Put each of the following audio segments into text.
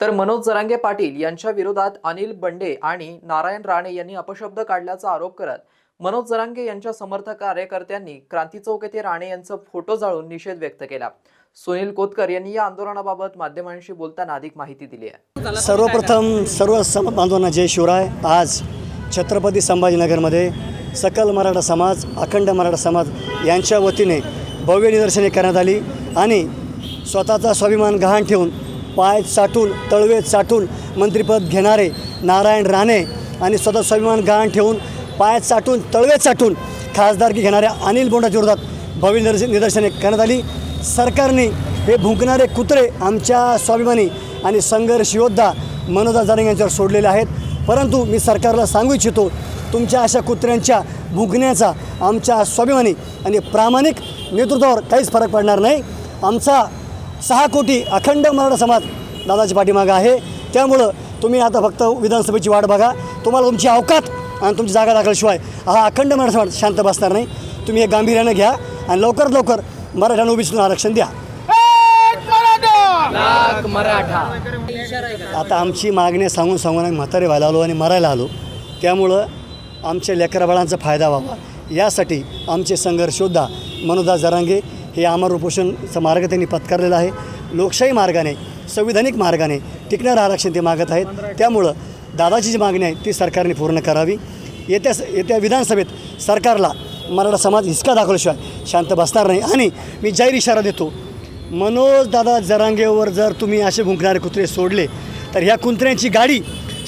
तर मनोज जरांगे पाटील यांच्या विरोधात अनिल बंडे आणि नारायण राणे यांनी अपशब्द काढल्याचा आरोप करत मनोज जरांगे यांच्या समर्थक कार्यकर्त्यांनी क्रांती चौक येथे राणे यांचा फोटो जाळून निषेध व्यक्त केला. सुनील कोतकर यांनी या आंदोलनाबाबत माध्यमांशी बोलताना अधिक माहिती दिली आहे. सर्वप्रथम सर्व सम बांधवांना जय शिवराय. आज छत्रपती संभाजीनगरमध्ये सकल मराठा समाज अखंड मराठा समाज यांच्या वतीने भव्य निदर्शने करण्यात आली आणि स्वतःचा स्वाभिमान गहाण ठेवून पाय साठून तळवे साठून मंत्रिपद घेणारे नारायण राणे आणि स्वतः स्वाभिमान गहाण ठेवून पाय साठून तळवे साठून खासदारकी घेणाऱ्या अनिल बोंडाच्या विरोधात भव्य निदर्श निदर्शने करण्यात आली. सरकारने हे भुंकणारे कुत्रे आमच्या स्वाभिमानी आणि संघर्ष योद्धा मनोजा जारंग यांच्यावर सोडलेले आहेत. परंतु मी सरकारला सांगू इच्छितो तुमच्या अशा कुत्र्यांच्या भुंकण्याचा आमच्या स्वाभिमानी आणि प्रामाणिक नेतृत्वावर काहीच फरक पडणार नाही. आमचा सहा कोटी अखंड मराठा समाज दादाच्या पाठीमागं आहे. त्यामुळं तुम्ही आता फक्त विधानसभेची वाट बघा. तुम्हाला तुमची अवकात आणि तुमची जागा दाखल्याशिवाय हा अखंड मराठा समाज शांत बसणार नाही. तुम्ही हे गांभीर्यानं घ्या आणि लवकरात लवकर मराठ्यांना ओबीसीतून आरक्षण द्या. आता आमची मागणी सांगून सांगून आम्ही म्हातारे व्हायला आलो आणि मरायला आलो. त्यामुळं आमच्या लेकराबाळांचा फायदा व्हावा. यासाठी आमचे संघर्ष योद्धा मनोदा जरांगे हे आमर उपोषणचा मार्ग त्यांनी पत्करलेला आहे. लोकशाही मार्गाने संविधानिक मार्गाने टिकणारं आरक्षण ते मागत आहेत. त्यामुळं दादाची जी मागणी आहे ती सरकारने पूर्ण करावी. येत्या येत्या विधानसभेत सरकारला मराठा समाज हिसका दाखवल्याशिवाय शांत बसणार नाही. आणि मी जाहीर इशारा देतो मनोज दादा जरांगेवर जर तुम्ही असे भुंकणारे कुत्रे सोडले तर ह्या कुत्र्यांची गाडी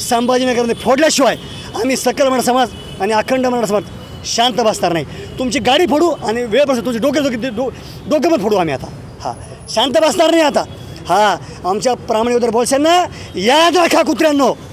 संभाजीनगरमध्ये फोडल्याशिवाय आम्ही सकल मराठा समाज आणि अखंड मराठा समाज शांत बसणार नाही. तुमची गाडी फोडू आणि वेळ बसू तुमचे डोके डोके डो डोके पण फोडू आम्ही आता. हां. शांत बसणार नाही आता. हा. आमच्या प्रामाणिक बोलशांना याद राखा कुत्र्यांनो.